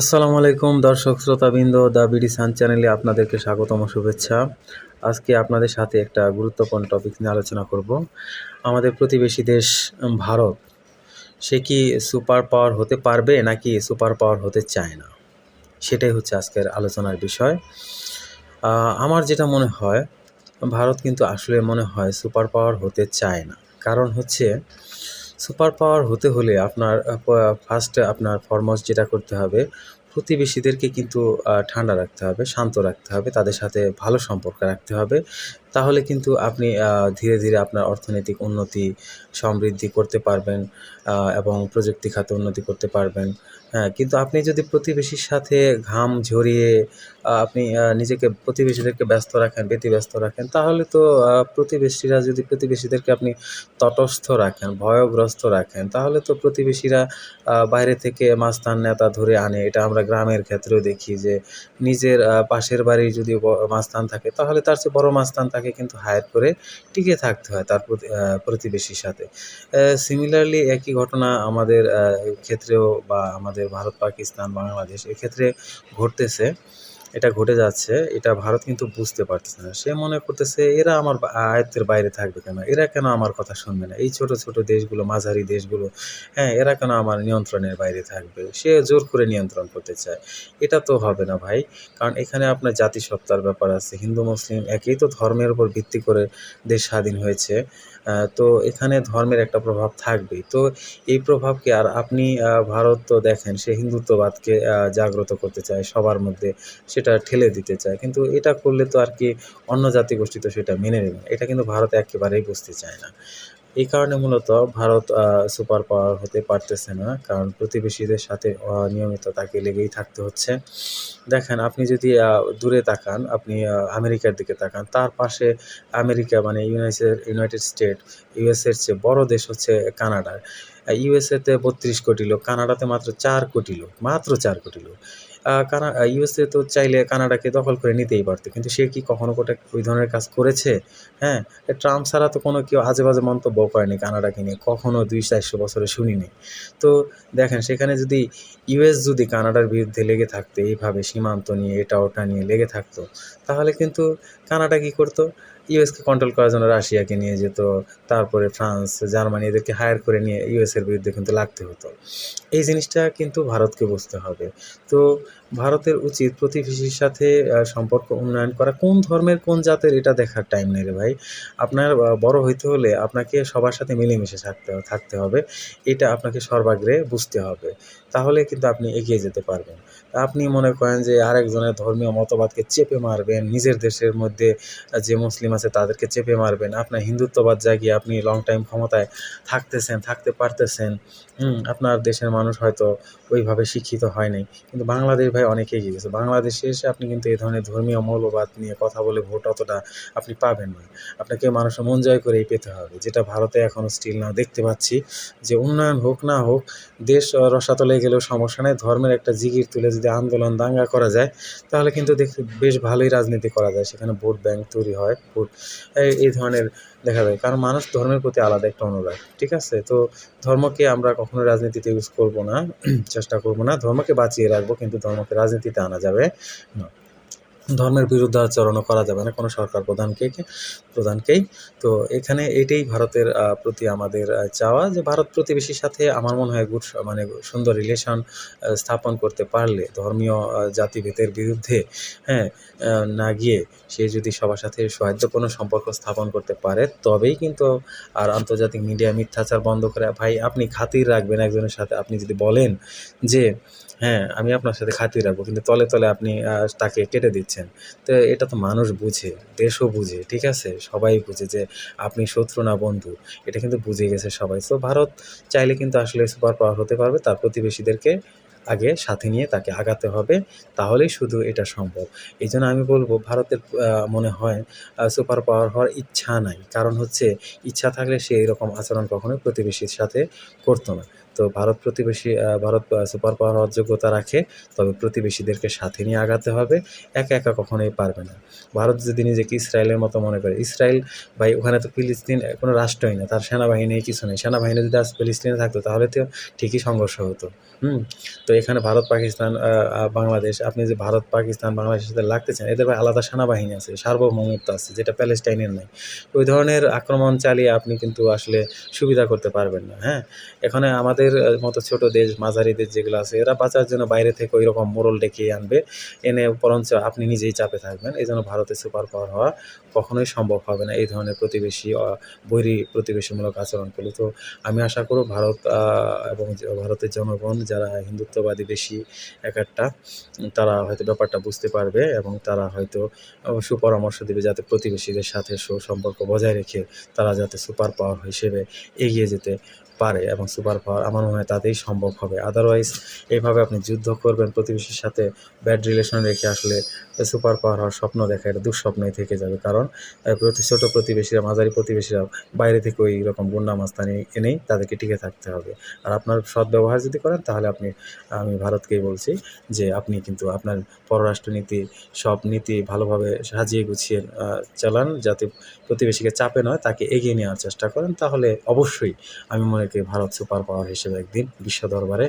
আসসালামু আলাইকুম দর্শক শ্রোতাবৃন্দ দ্য বিডি সান চ্যানেলে আপনাদেরকে স্বাগতম, শুভেচ্ছা। আজকে আপনাদের সাথে একটা গুরুত্বপূর্ণ টপিক নিয়ে আলোচনা করব। আমাদের প্রতিবেশী দেশ ভারত, সে কি সুপার পাওয়ার হতে পারবে নাকি সুপার পাওয়ার হতে চায় না? সেটাই হচ্ছে আজকের আলোচনার বিষয়। আমার যেটা মনে হয়, ভারত কিন্তু আসলে মনে হয় সুপার পাওয়ার হতে চায় না। কারণ হচ্ছে সুপার পাওয়ার হতে হলে আপনার ফার্স্ট আপনার ফরমোস্ট যেটা করতে হবে, প্রতিবেশীদেরকে কিন্তু ঠান্ডা রাখতে হবে, শান্ত রাখতে হবে, তাদের সাথে ভালো সম্পর্ক রাখতে হবে। তাহলে কিন্তু আপনি ধীরে ধীরে আপনার অর্থনৈতিক উন্নতি, সমৃদ্ধি করতে পারবেন এবং প্রযুক্তি খাতে উন্নতি করতে পারবেন। হ্যাঁ কিন্তু আপনি যদি প্রতিবেশীর সাথে ঘাম ঝরিয়ে আপনি নিজেকে প্রতিবেশীদেরকে ব্যস্ত রাখেন, ব্যতিব্যস্ত রাখেন, তাহলে তো প্রতিবেশীরা যদি, প্রতিবেশীদেরকে আপনি তটস্থ রাখেন, ভয়গ্রস্ত রাখেন, তাহলে তো প্রতিবেশীরা বাইরে থেকে মাস্তান নেতা ধরে আনে। এটা আমরা গ্রামের ক্ষেত্রেও দেখি যে, নিজের পাশের বাড়ি যদি মাস্তান থাকে, তাহলে তার চেয়ে বড় মাস্তান তাকে কিন্তু হায়ার করে টিকে থাকতে হয় তার প্রতি- প্রতিবেশীর সাথে। সিমিলারলি একই ঘটনা আমাদের ক্ষেত্রেও বা আমাদের ভারত, পাকিস্তান, বাংলাদেশ এক্ষেত্রে ঘটতেছে। এটা ঘটে যাচ্ছে, এটা ভারত কিন্তু বুঝতে পারতেছে না। সে মনে করতেছে, এরা আমার আয়ত্তের বাইরে থাকবে কেন? এরা কেন আমার কথা শুনবে না? এই ছোট ছোট দেশগুলো, মাঝারি দেশগুলো হ্যাঁ এরা কেন আমার নিয়ন্ত্রণের বাইরে থাকবে? সে জোর করে নিয়ন্ত্রণ করতে চায়। এটা তো হবে না ভাই, কারণ এখানে আপনার জাতিসত্তার ব্যাপার আছে, হিন্দু, মুসলিম একই তো ধর্মের উপর ভিত্তি করে দেশ স্বাধীন হয়েছে। তো এখানে ধর্মের একটা প্রভাব থাকবেই। তো এই প্রভাবকে আর আপনি ভারত তো দেখেন, সে হিন্দুত্ববাদকে জাগ্রত করতে চায় সবার মধ্যে। সেটা ঠেলে দিতে চায়। কিন্তু এটা করলে তো আর কি অন্য জাতিগোষ্ঠী তো সেটা মেনে নেবে। এটা কিন্তু ভারত একেবারেই বুঝতে চায় না। এই কারণে মূলত ভারত সুপার পাওয়ার হতে পারতেছে না। কারণ প্রতিবেশীদের সাথে নিয়মিত তাকে লেগেই থাকতে হচ্ছে। দেখেন, আপনি যদি দূরে তাকান, আপনি আমেরিকার দিকে তাকান, তার পাশে আমেরিকা মানে ইউনাইটেড ইউনাইটেড স্টেট, ইউএসএর চেয়ে বড় দেশ হচ্ছে কানাডা ইউএসএতে বত্রিশ কোটি লোক, কানাডাতে মাত্র চার কোটি লোক, মাত্র চার কোটি লোক। কানা ইউএসএ তো চাইলে কানাডাকে দখল করে নিতেই পারতো। কিন্তু সে কি কখনো কোটা ওই ধরনের কাজ করেছে? হ্যাঁ ট্রাম্প ছাড়া তো কোনো কেউ আজে বাজে মন্তব্য করেনি কানাডাকে নিয়ে, কখনো দুই চারশো বছরে শুনিনি। তো দেখেন, সেখানে যদি ইউএস যদি কানাডার বিরুদ্ধে লেগে থাকতো, এইভাবে সীমান্ত নিয়ে, এটা ওটা নিয়ে লেগে থাকতো, তাহলে কিন্তু কানাডা কী করতো? ইউএসকে কন্ট্রোল করার জন্য রাশিয়াকে নিয়ে যেত, তারপরে ফ্রান্স, জার্মানি এদেরকে হায়ার করে নিয়ে ইউএসের বিরুদ্ধে কিন্তু লাগতে হতো। এই জিনিসটা কিন্তু ভারতকে বুঝতে হবে। তো ভারতের উচিত প্রতিবেশীর সাথে সম্পর্ক উন্নয়ন করা। কোন ধর্মের, কোন জাতের, এটা দেখার টাইম নেই রে ভাই। আপনার বড় হইতে হলে আপনাকে সবার সাথে মিলেমিশে থাকতে থাকতে হবে। এটা আপনাকে সর্বাগ্রে বুঝতে হবে। তাহলে কিন্তু আপনি এগিয়ে যেতে পারবেন। আপনি মনে করেন যে আরেকজনের ধর্মীয় মতবাদকে চেপে মারবেন, নিজের দেশের মধ্যে যে মুসলিম আছে তাদেরকে চেপে মারবেন। আপনার হিন্দুত্ববাদ জাগিয়ে আপনি লং টাইম ক্ষমতায় থাকতেছেন, থাকতে পারতেছেন। আপনার দেশের মানুষ হয়তো ওইভাবে শিক্ষিত হয় নাই। কিন্তু বাংলাদেশ ভাই অনেক এগিয়ে গেছে। বাংলাদেশে এসে আপনি কিন্তু এই ধরনের ধর্মীয় মৌলবাদ নিয়ে কথা বলে ভোট অতটা আপনি পাবেন না। আপনাকে মানুষের মন জয় করেই পেতে হবে। যেটা ভারতে এখনও স্টিল না দেখতে পাচ্ছি যে উন্নয়ন হোক না হোক, দেশ রসাতলে গেলেও সমস্যা নেই। ধর্মের একটা জিগির তুলে যদি আন্দোলন দাঙ্গা করা যায়, তাহলে কিন্তু দেখ বেশ ভালোই রাজনীতি করা যায়। সেখানে ভোট ব্যাংক তৈরি হয়, ভোট এই ধরনের দেখা যায়, কারণ মানুষ ধর্মের প্রতি আলাদা একটা অনুরাগ, ঠিক আছে? তো ধর্মকে আমরা কখনো রাজনীতিতে ইউজ করব না, চেষ্টা করব না। ধর্মকে বাঁচিয়ে রাখব, কিন্তু ধর্মকে রাজনীতিতে আনা যাবে না। ধর্মের বিরুদ্ধে আচরণও করা যাবে না। কোনো সরকার প্রধানকে প্রধানকেই। তো এখানে এটাই ভারতের প্রতি আমাদের চাওয়া যে ভারত প্রতিবেশীর সাথে আমার মনে হয় গুড মানে সুন্দর রিলেশন স্থাপন করতে পারলে, ধর্মীয় জাতিভেদের বিরুদ্ধে হ্যাঁ না গিয়ে সে যদি সবার সাথে সৌহার্দ্যপূর্ণ সম্পর্ক স্থাপন করতে পারে, তবেই কিন্তু আর আন্তর্জাতিক মিডিয়া মিথ্যাচার বন্ধ করে, ভাই, আপনি খাতির রাখবেন একজনের সাথে। আপনি যদি বলেন যে হ্যাঁ আমি আপনার সাথে খাতির রাখব, কিন্তু তলে তলে আপনি তাকে কেটে দিচ্ছেন। তো এটা তো মানুষ বুঝে, দেশও বুঝে, ঠিক আছে? সবাই বুঝে যে আপনি শত্রু না বন্ধু, এটা কিন্তু বুঝে গেছে সবাই। তো ভারত চাইলে কিন্তু আসলে সুপার পাওয়ার হতে পারবে, তার প্রতিবেশীদেরকে আগে সাথে নিয়ে তাকে আগাতে হবে, তাহলেই শুধু এটা সম্ভব। এই জন্য আমি বলব, ভারতের মনে হয় সুপার পাওয়ার হওয়ার ইচ্ছা নাই। কারণ হচ্ছে, ইচ্ছা থাকলে সে এরকম আচরণ কখনোই প্রতিবেশীর সাথে করতো না। তো ভারত প্রতিবেশী ভারত সুপার পাওয়ার হওয়ার যোগ্যতা রাখে, তবে প্রতিবেশীদেরকে সাথে নিয়ে আগাতে হবে, একা একা কখনোই পারবে না। ভারত যদি নিজেকে ইসরায়েলের মতো মনে করে, ইসরায়েল ভাই, ওখানে তো ফিলিস্তিন কোনো রাষ্ট্রই না, তার সেনাবাহিনী কিছু নেই। সেনাবাহিনী যদি আজ ফিলিস্তিনে থাকতো, তাহলে তো ঠিকই সংঘর্ষ হতো। হুম, তো এখানে ভারত, পাকিস্তান বাংলাদেশ, আপনি যে ভারত, পাকিস্তান, বাংলাদেশের সাথে লাগতে চান, এদের আলাদা সেনাবাহিনী আছে, সার্বভৌমত্ব আছে, যেটা প্যালেস্টাইনের নাই। ওই ধরনের আক্রমণ চালিয়ে আপনি কিন্তু আসলে সুবিধা করতে পারবেন না হ্যাঁ? এখানে আমাদের মতো ছোট দেশ, মাঝারি দেশ যেগুলো আছে, এরা বাঁচার জন্য বাইরে থেকে ওই রকম মোরল ডেকে আনবে, এনে বরঞ্চ আপনি নিজেই চাপে থাকবেন, এই জন্য ভারতে সুপার পাওয়ার হওয়া কখনোই সম্ভব হবে না, এই ধরনের প্রতিবেশী বৈরী প্রতিবেশীমূলক আচরণ করলে তো আমি আশা করব ভারত এবং ভারতের জনগণ যারা হিন্দুত্ববাদী বেশি এক একটা তারা হয়তো ব্যাপারটা বুঝতে পারবে এবং তারা হয়তো সুপরামর্শ দেবে যাতে প্রতিবেশীদের সাথে সুসম্পর্ক বজায় রেখে তারা যাতে সুপার পাওয়ার হিসেবে এগিয়ে যেতে পারে এবং সুপার পাওয়ার আমার মনে হয় তাতেই সম্ভব হবে। আদারওয়াইজ এইভাবে আপনি যুদ্ধ করবেন প্রতিবেশীর সাথে ব্যাড রিলেশন রেখে আসলে সুপার পাওয়ার হওয়ার স্বপ্ন দেখা, এটা দুঃস্বপ্নই থেকে যাবে। কারণ প্রতি ছোট প্রতিবেশীরা, মাঝারি প্রতিবেশীরা বাইরে থেকে ওই রকম গুন্ডা মাস্তানি এনেই তাদেরকে টিকে থাকতে হবে। আর আপনার সদ্ব্যবহার যদি করেন, তাহলে আপনি আমি ভারতকেই বলছি যে আপনি কিন্তু আপনার পররাষ্ট্রনীতি, সব নীতি ভালোভাবে সাজিয়ে গুছিয়ে চালান যাতে প্রতিবেশীকে চাপে নয়, তাকে এগিয়ে নেওয়ার চেষ্টা করেন। তাহলে অবশ্যই আমি মনে করি ভারত সুপার পাওয়ার হিসেবে একদিন বিশ্ব দরবারে